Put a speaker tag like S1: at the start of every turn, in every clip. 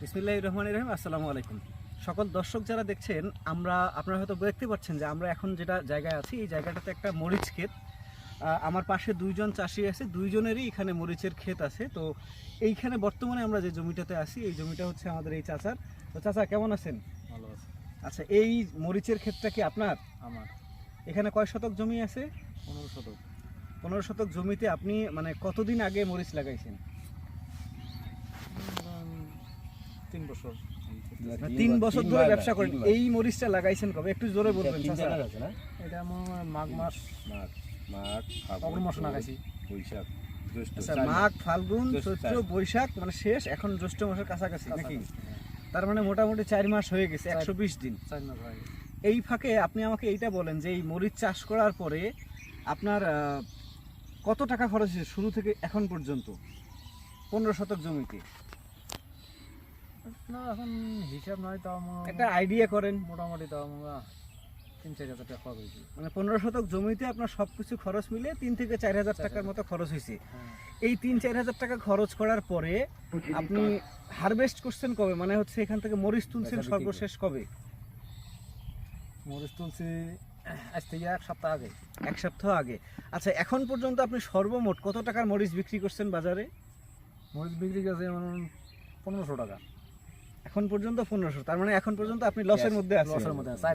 S1: বিসমিল্লাহ রহমান রহিম আসসালামু আলাইকুম। সকল দর্শক যারা দেখছেন আমরা আপনারা হয়তো দেখতে পাচ্ছেন যে আমরা এখন যেটা জায়গায় আছি এই জায়গাটাতে একটা মরিচ ক্ষেত। আমার পাশে দুইজন চাষি আছে দুইজনেরই এখানে মরিচের ক্ষেত আছে। তো এইখানে বর্তমানে আমরা যে জমিটাতে আছি এই জমিটা হচ্ছে আমাদের এই চাচার। তো চাচা কেমন আছেন?
S2: ভালো আছে।
S1: আচ্ছা এই মরিচের ক্ষেতটা কি আপনার?
S2: আমার।
S1: এখানে কয় শতক জমি আছে?
S2: পনেরো শতক।
S1: পনেরো শতক জমিতে আপনি মানে কতদিন আগে মরিচ লাগাইছেন?
S2: তিন বছর।
S1: মানে তিন বছর ধরে ব্যবসা করেন। এই মরিচটা লাগাইছেন কবে? একটু জোরে বলবেন
S2: এটা আমার মাঘ মাস।
S3: মাঘ মাঘ
S2: অগ্র মাস লাগাইছি।
S3: বৈশাখ।
S1: মাঘ ফাল্গুন চৈত্র বৈশাখ মানে শেষ এখন জ্যৈষ্ঠ মাসের কাছাকাছি নাকি?
S2: হ্যাঁ,
S1: তার মানে মোটামুটি চার মাস হয়ে গেছে একশো বিশ দিন।
S2: চার মাস হয়ে গেছে।
S1: এই ফাঁকে আপনি আমাকে এইটা বলেন যে এই মরিচ চাষ করার পরে আপনার আহ, কত টাকা খরচ হয়েছে শুরু থেকে এখন পর্যন্ত? পনেরো শতক জমিতে।
S2: না এখন হিসাব নয় তাও
S1: একটা আইডিয়া করেন।
S2: মোটামুটি তাও আমরা তিন চার হাজার টাকা খরচ হয়েছে।
S1: মানে পনেরো শতক জমিতে আপনার সব কিছু খরচ মিলে তিন থেকে চার হাজার টাকার মতো খরচ হয়েছে।
S2: হ্যাঁ।
S1: এই তিন চার হাজার টাকা খরচ করার পরে আপনি হারভেস্ট করছেন কবে? মানে হচ্ছে এখান থেকে মরিচ তুলছেন সর্বশেষ কবে?
S2: মরিচ তুলছি আজ থেকে এক সপ্তাহ আগে।
S1: এক সপ্তাহ আগে। আচ্ছা এখন পর্যন্ত আপনি সর্বমোট কত টাকার মরিচ বিক্রি করছেন বাজারে?
S2: মরিচ বিক্রি গেছে যেমন পনেরোশো টাকা।
S1: এখন পর্যন্ত পনেরোশো। তার মানে এখন পর্যন্ত আপনি লসের মধ্যে আছেন।
S2: লসের মধ্যে
S1: আচ্ছা,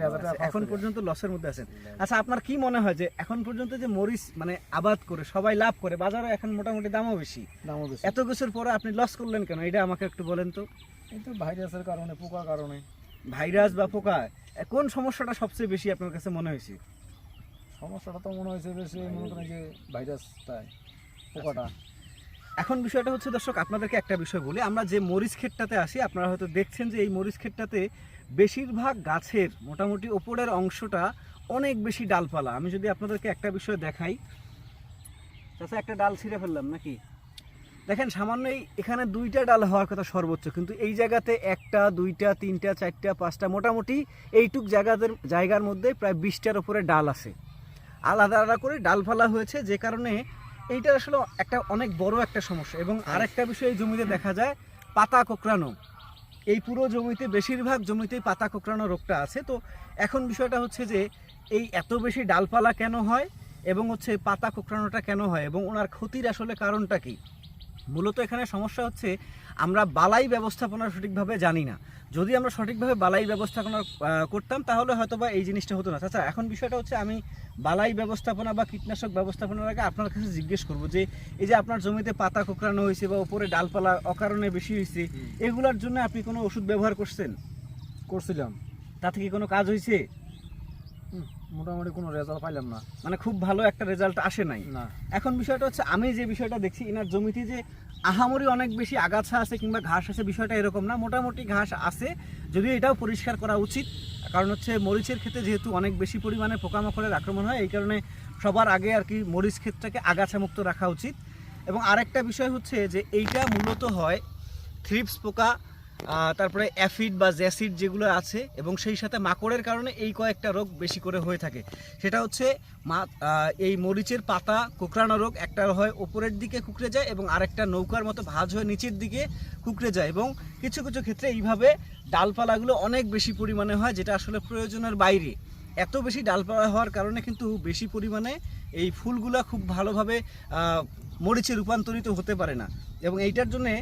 S1: এখন পর্যন্ত লসের মধ্যে আছেন। আচ্ছা আপনার কি মনে হয় যে এখন পর্যন্ত যে মরিচ মানে আবাদ করে সবাই লাভ করে বাজারে এখন মোটামুটি দামও বেশি।
S2: দামও বেশি।
S1: এত কিছুর পরে আপনি লস করলেন কেন? এটা আমাকে একটু বলেন তো।
S2: এই তো ভাইরাসের কারণে পোকার কারণে।
S1: ভাইরাস বা পোকা কোন সমস্যাটা সবচেয়ে বেশি আপনার কাছে মনে হয়েছে?
S2: সমস্যাটা তো মনে হয়েছে বেশি মনে করেন যে ভাইরাসটাই পোকাটা।
S1: এখন বিষয়টা হচ্ছে, দর্শক, আপনাদেরকে একটা বিষয় বলি। আমরা যে মরিচ ক্ষেতটাতে আসি, আপনারা হয়তো দেখছেন যে এই মরিচ ক্ষেতটাতে বেশিরভাগ গাছের মোটামুটি ওপরের অংশটা অনেক বেশি ডালপালা। আমি যদি আপনাদেরকে একটা বিষয় দেখাই। চাচা, একটা ডাল ছিঁড়ে ফেললাম নাকি? দেখেন সামান্য এখানে দুইটা ডাল হওয়ার কথা সর্বোচ্চ, কিন্তু এই জায়গাতে একটা, দুইটা, তিনটা, চারটা, পাঁচটা, মোটামুটি এইটুক জায়গাদের, জায়গার মধ্যে প্রায় বিশটার ওপরে ডাল আছে। আলাদা আলাদা করে ডাল ফেলা হয়েছে, যে কারণে এইটা আসলে একটা অনেক বড় একটা সমস্যা এবং আরেকটা বিষয় এই জমিতে দেখা যায় পাতা কোঁকড়ানো। এই পুরো জমিতে বেশিরভাগ জমিতেই পাতা কোঁকড়ানো রোগটা আছে। তো এখন বিষয়টা হচ্ছে যে এই এত বেশি ডালপালা কেন হয় এবং হচ্ছে পাতা কোঁকড়ানোটা কেন হয় এবং ওনার ক্ষতির আসলে কারণটা কি? মূলত এখানে সমস্যা হচ্ছে আমরা বালাই ব্যবস্থাপনা সঠিকভাবে জানি না। যদি আমরা সঠিকভাবে বালাই ব্যবস্থাপনা করতাম তাহলে হয়তো বা এই জিনিসটা হতো না। আচ্ছা এখন বিষয়টা হচ্ছে আমি বালাই ব্যবস্থাপনা বা কীটনাশক ব্যবস্থাপনার আগে আপনার কাছে জিজ্ঞেস করব যে এই যে আপনার জমিতে পাতা কোঁকড়ানো হয়েছে বা উপরে ডালপালা অকারণে বেশি হয়েছে এগুলোর জন্য আপনি কোনো ওষুধ ব্যবহার করছেন?
S2: করছিলাম।
S1: তাতে কি কোনো কাজ হয়েছে?
S2: মোটামুটি কোনো রেজাল্ট পাইলাম না।
S1: মানে খুব ভালো একটা রেজাল্ট আসে নাই।
S2: না।
S1: এখন বিষয়টা হচ্ছে আমি যে বিষয়টা দেখছি এনার জমিতে যে আহামরি অনেক বেশি আগাছা আছে কিংবা ঘাস আছে বিষয়টা এরকম না। মোটামুটি ঘাস আছে যদিও এটাও পরিষ্কার করা উচিত। কারণ হচ্ছে মরিচের ক্ষেত্রে যেহেতু অনেক বেশি পরিমাণে পোকামাকড়ের আক্রমণ হয় এই কারণে সবার আগে আর কি মরিচ ক্ষেতটাকে আগাছা মুক্ত রাখা উচিত। এবং আরেকটা বিষয় হচ্ছে যে এইটা মূলত হয় থ্রিপস পোকা তারপরে অ্যাফিড বা জ্যাসিড যেগুলো আছে এবং সেই সাথে মাকড়ের কারণে এই কয়েকটা রোগ বেশি করে হয়ে থাকে। সেটা হচ্ছে মা এই মরিচের পাতা, কুকড়ানো রোগ, একটা হয় ওপরের দিকে কুকড়ে যায় এবং আরেকটা নৌকার মতো ভাঁজ হয়ে নিচের দিকে কুকড়ে যায় এবং কিছু কিছু ক্ষেত্রে এইভাবে ডালপালাগুলো অনেক বেশি পরিমাণে হয় যেটা আসলে প্রয়োজনের বাইরে। এত বেশি ডালপালা হওয়ার কারণে কিন্তু বেশি পরিমাণে এই ফুলগুলা খুব ভালোভাবে মরিচে রূপান্তরিত হতে পারে না। এবং এইটার জন্যে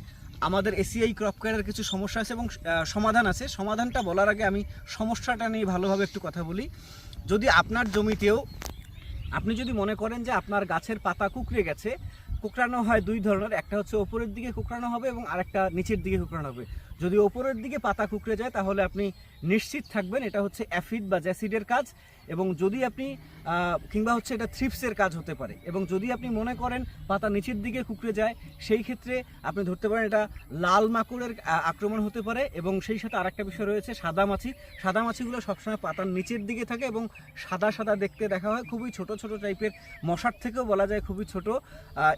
S1: আমাদের এসিআই ক্রপ কেয়ারের কিছু সমস্যা আছে এবং সমাধান আছে। সমাধানটা বলার আগে আমি সমস্যাটা নিয়ে ভালোভাবে একটু কথা বলি। যদি আপনার জমিতেও, আপনি যদি মনে করেন যে আপনার গাছের পাতা কুকড়ে গেছে, কুকড়ানো হয় দুই ধরনের, একটা হচ্ছে ওপরের দিকে কুকড়ানো হবে এবং আরেকটা নিচের দিকে কুকড়ানো হবে। যদি ওপরের দিকে পাতা কুকড়ে যায়, তাহলে আপনি নিশ্চিত থাকবেন এটা হচ্ছে অ্যাফিড বা জ্যাসিডের কাজ এবং যদি আপনি কিংবা হচ্ছে এটা থ্রিপসের কাজ হতে পারে এবং যদি আপনি মনে করেন পাতা নিচের দিকে কুকড়ে যায়, সেই ক্ষেত্রে আপনি ধরতে পারেন এটা লাল মাকড়ের আক্রমণ হতে পারে এবং সেই সাথে আরেকটা বিষয় রয়েছে সাদা মাছি। সাদা মাছিগুলো সবসময় পাতার নিচের দিকে থাকে এবং সাদা সাদা দেখতে দেখা হয়। খুবই ছোট ছোট টাইপের মশার থেকেও বলা যায় খুবই ছোট।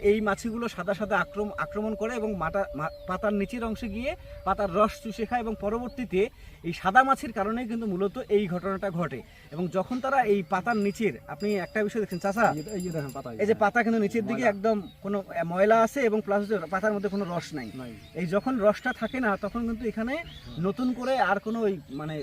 S1: এই মাছিগুলো সাদা সাদা আক্রম, আক্রমণ করে এবং মাটা পাতার নিচের অংশে গিয়ে পাতার রস চুষে খায় এবং পরবর্তীতে এই সাদা মাছির কারণেই কিন্তু মূলত এই ঘটনাটা ঘটে। এবং যখন তারা এই পাতার নিচের আপনি একটা বিষয় দেখছেন চাচা?
S2: এই যে- পাতা
S1: এই যে পাতা কিন্তু নিচের দিকে একদম কোনো ময়লা আছে এবং প্লাস পাতার মধ্যে কোনো রস নাই। এই যখন রসটা থাকে না তখন কিন্তু এখানে নতুন করে আর কোনো ওই মানে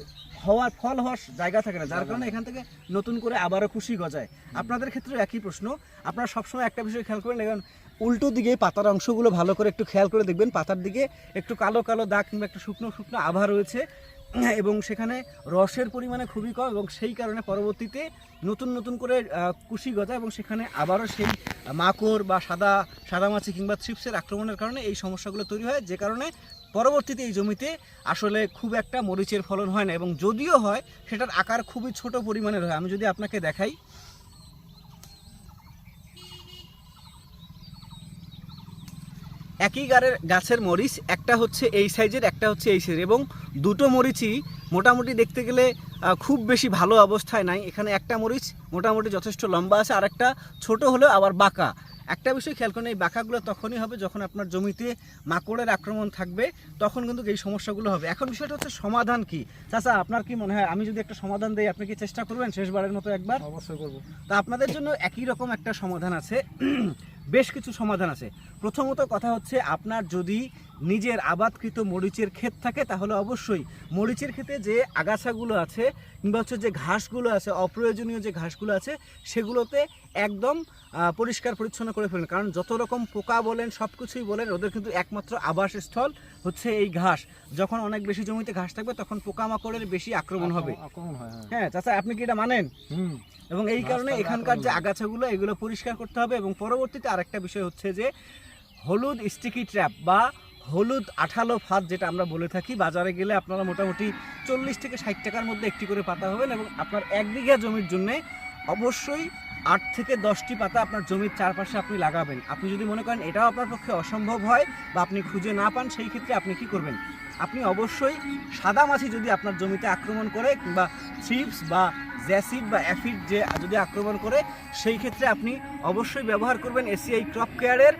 S1: হওয়ার ফল হওয়ার জায়গা থাকে না যার কারণে এখান থেকে নতুন করে আবারও খুশি গজায়। আপনাদের ক্ষেত্রে একই প্রশ্ন। আপনারা সবসময় একটা বিষয় খেয়াল করবেন দেখবেন উল্টো দিকে পাতার অংশগুলো ভালো করে একটু খেয়াল করে দেখবেন। পাতার দিকে একটু কালো কালো দাগ কিংবা একটু শুকনো শুকনো আভা রয়েছে। এবং সেখানে রসের পরিমাণে খুবই কম এবং সেই কারণে পরবর্তীতে নতুন নতুন করে কুশি গজায় এবং সেখানে আবারও সেই মাকড় বা সাদা সাদা মাছি কিংবা থ্রিপসের আক্রমণের কারণে এই সমস্যাগুলো তৈরি হয়। যে কারণে পরবর্তীতে এই জমিতে আসলে খুব একটা মরিচের ফলন হয় না এবং যদিও হয়, সেটার আকার খুবই ছোট পরিমাণের হয়। আমি যদি আপনাকে দেখাই একই গাড়ের গাছের মরিচ একটা হচ্ছে এই সাইজের একটা হচ্ছে এই সাইজের এবং দুটো মরিচই মোটামুটি দেখতে গেলে খুব বেশি ভালো অবস্থায় নাই। এখানে একটা মরিচ মোটামুটি যথেষ্ট লম্বা আছে আর একটা ছোট হলেও আবার বাঁকা। একটা বিষয় খেয়াল করেন এই বাঁকাগুলো তখনই হবে যখন আপনার জমিতে মাকড়ের আক্রমণ থাকবে তখন কিন্তু এই সমস্যাগুলো হবে। এখন বিষয়টা হচ্ছে সমাধান কি? চাচা আপনার কি মনে হয়? আমি যদি একটা সমাধান দেই আপনি কি চেষ্টা করবেন শেষবারের মতো একবার?
S2: অবশ্যই করব।
S1: তা আপনাদের জন্য একই রকম একটা সমাধান আছে। বেশ কিছু সমাধান আছে। প্রথমত কথা হচ্ছে আপনার যদি নিজের আবাদকৃত মরিচের ক্ষেত থাকে তাহলে অবশ্যই মরিচের ক্ষেতে যে আগাছাগুলো আছে কিংবা হচ্ছে যে ঘাসগুলো আছে অপ্রয়োজনীয় যে ঘাসগুলো আছে সেগুলোতে একদম পরিষ্কার পরিচ্ছন্ন করে ফেলুন। কারণ যত রকম পোকা বলেন সব কিছুই বলেন ওদের কিন্তু একমাত্র আবাসস্থল হচ্ছে এই ঘাস। যখন অনেক বেশি জমিতে ঘাস থাকবে তখন পোকামাকড়ের বেশি আক্রমণ হবে।
S2: হ্যাঁ হ্যাঁ।
S1: চাচা আপনি কি এটা মানেন? এবং এই কারণে এখানকার যে আগাছাগুলো এগুলো পরিষ্কার করতে হবে এবং পরবর্তীতে আরেকটা বিষয় হচ্ছে যে হলুদ স্টিকি ট্র্যাপ বা হলুদ আঠালো ফাঁদ যেটা আমরা বলে থাকি, বাজারে গেলে আপনারা মোটামুটি চল্লিশ থেকে ষাট টাকার মধ্যে একটি করে পাতা হবেন এবং আপনার এক বিঘা জমির জন্যে অবশ্যই আট থেকে দশটি পাতা আপনার জমির চারপাশে আপনি লাগাবেন। আপনি যদি মনে করেন এটাও আপনার পক্ষে অসম্ভব হয় বা আপনি খুঁজে না পান, সেই ক্ষেত্রে আপনি কি করবেন? আপনি অবশ্যই সাদা মাছি যদি আপনার জমিতে আক্রমণ করে কিংবা থ্রিপস বা জ্যাসিড বা অ্যাফিড যে যদি আক্রমণ করে, সেই ক্ষেত্রে আপনি অবশ্যই ব্যবহার করবেন এসিআই ক্রপ কেয়ারের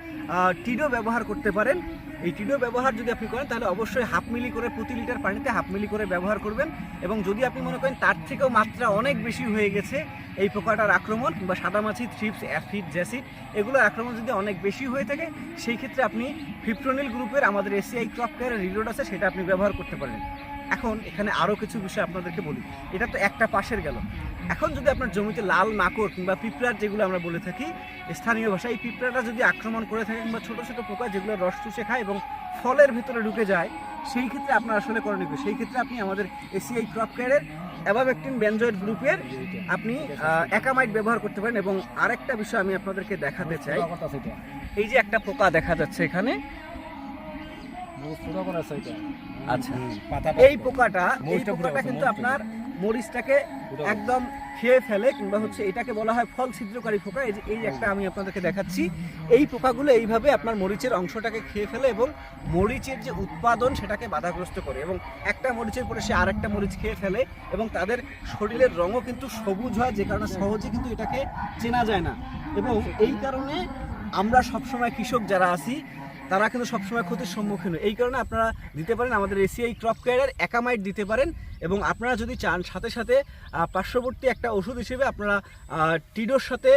S1: টিডো ব্যবহার করতে পারেন। এই টিডো ব্যবহার যদি আপনি করেন, তাহলে অবশ্যই হাফ মিলি করে প্রতি লিটার পানিতে হাফ মিলি করে ব্যবহার করবেন। এবং যদি আপনি মনে করেন তার থেকেও মাত্রা অনেক বেশি হয়ে গেছে এই পোকাটার আক্রমণ, কিংবা সাদামাছি, থ্রিপস, অ্যাফিড, জ্যাসিড এগুলোর আক্রমণ যদি অনেক বেশি হয়ে থাকে, সেই ক্ষেত্রে আপনি ফিপ্রোনিল গ্রুপের আমাদের এসিআই ক্রপ কেয়ারের রিলোড আছে, সেটা আপনি ব্যবহার করতে পারেন এখন এখানে আরও কিছু বিষয় আপনাদেরকে বলি। এটা তো একটা পাশের গেল। এখন যদি আপনার জমিতে লাল মাকড় কিংবা পিঁপড়ার যেগুলো আমরা বলে থাকি, স্থানীয় ভাষায় এই পিঁপড়াটা যদি আক্রমণ করে থাকে কিংবা ছোটো ছোটো পোকা যেগুলো রস চুষে খায় এবং ফলের ভিতরে ঢুকে যায়, সেই ক্ষেত্রে আপনার আসলে করণীয়? সেই ক্ষেত্রে আপনি আমাদের এসিআই ক্রপ কেয়ারের অ্যাবাভেক্টিন বেনজয়েড গ্রুপের আপনি একামাইট ব্যবহার করতে পারেন এবং আরেকটা বিষয় আমি আপনাদেরকে দেখাতে চাই। এই যে একটা পোকা দেখা যাচ্ছে এখানে। আচ্ছা। এই পোকাটা এই পোকাটা কিন্তু আপনার মরিচটাকে একদম খেয়ে ফেলে কিংবা হচ্ছে এটাকে বলা হয় ফল ছিদ্রকারী পোকা। এই যে এই একটা আমি আপনাদেরকে দেখাচ্ছি। এই পোকাগুলো এইভাবে আপনার মরিচের অংশটাকে খেয়ে ফেলে এবং মরিচের যে উৎপাদন সেটাকে বাধাগ্রস্ত করে এবং একটা মরিচের পরে সে আর একটা মরিচ খেয়ে ফেলে এবং তাদের শরীরের রঙও কিন্তু সবুজ হয় যে কারণে সহজে কিন্তু এটাকে চেনা যায় না। এবং এই কারণে আমরা সবসময় কৃষক যারা আছি তারা কিন্তু সবসময় ক্ষতির সম্মুখীন এই কারণে আপনারা দিতে পারেন আমাদের এসিআই ক্রপ কেয়ারের একামাইট দিতে পারেন এবং আপনারা যদি চান সাথে সাথে পার্শ্ববর্তী একটা ওষুধ হিসেবে আপনারা টিডোর সাথে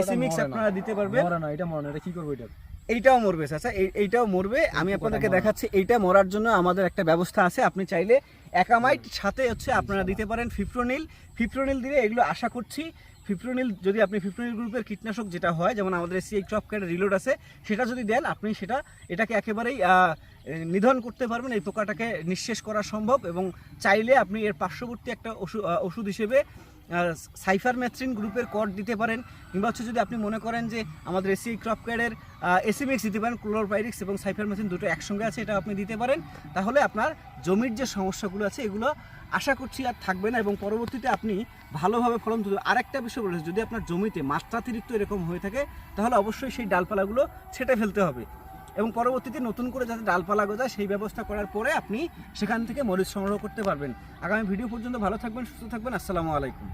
S1: এসিমিক্স আপনারা দিতে পারবেন।
S2: এটা মরে এটা কি করব এটা?
S1: এইটাও মরবে চাচা এই- এইটাও মরবে। আমি আপনাদেরকে দেখাচ্ছি এইটা মরার জন্য আমাদের একটা ব্যবস্থা আছে। আপনি চাইলে একামাইট সাথে হচ্ছে আপনারা দিতে পারেন ফিপ্রোনিল ফিপ্রোনিল দিলে এগুলো আশা করছি ফিপ্রোনিল যদি আপনি ফিপ্রোনিল গ্রুপের কীটনাশক যেটা হয়, যেমন আমাদের সিআই ক্রপ কেয়ার রিলোড আছে, সেটা যদি দেন, আপনি সেটা, এটাকে একেবারেই নিধন করতে পারবেন, এই পোকাটাকে নিঃশেষ করা সম্ভব এবং চাইলে আপনি এর পার্শ্ববর্তী একটা ওষুধ হিসেবে সাইফারমেথ্রিন গ্রুপের কড দিতে পারেন, কিংবা হচ্ছে যদি আপনি মনে করেন যে আমাদের এসি ক্রপ কেয়ারের এসিমিক্স দিতে পারেন ক্লোরোপাইরিক্স এবং সাইফারমেথ্রিন দুটো একসঙ্গে আছে, এটা আপনি দিতে পারেন, তাহলে আপনার জমির যে সমস্যাগুলো আছে, এগুলো আশা করছি আর থাকবে না এবং পরবর্তীতে আপনি ভালোভাবে ফলন তুলবেন। আরেকটা বিষয় বলেছে, যদি আপনার জমিতে মাত্রাতিরিক্ত এরকম হয়ে থাকে, তাহলে অবশ্যই সেই ডালপালাগুলো ছেটে ফেলতে হবে। এবং পরবর্তীতে নতুন করে যাতে ডালপালা গজায়, সেই ব্যবস্থা করার পরে আপনি সেখান থেকে মরিচ সংগ্রহ করতে পারবেন। আগামী ভিডিও পর্যন্ত ভালো থাকবেন, সুস্থ থাকবেন। আসসালামু আলাইকুম।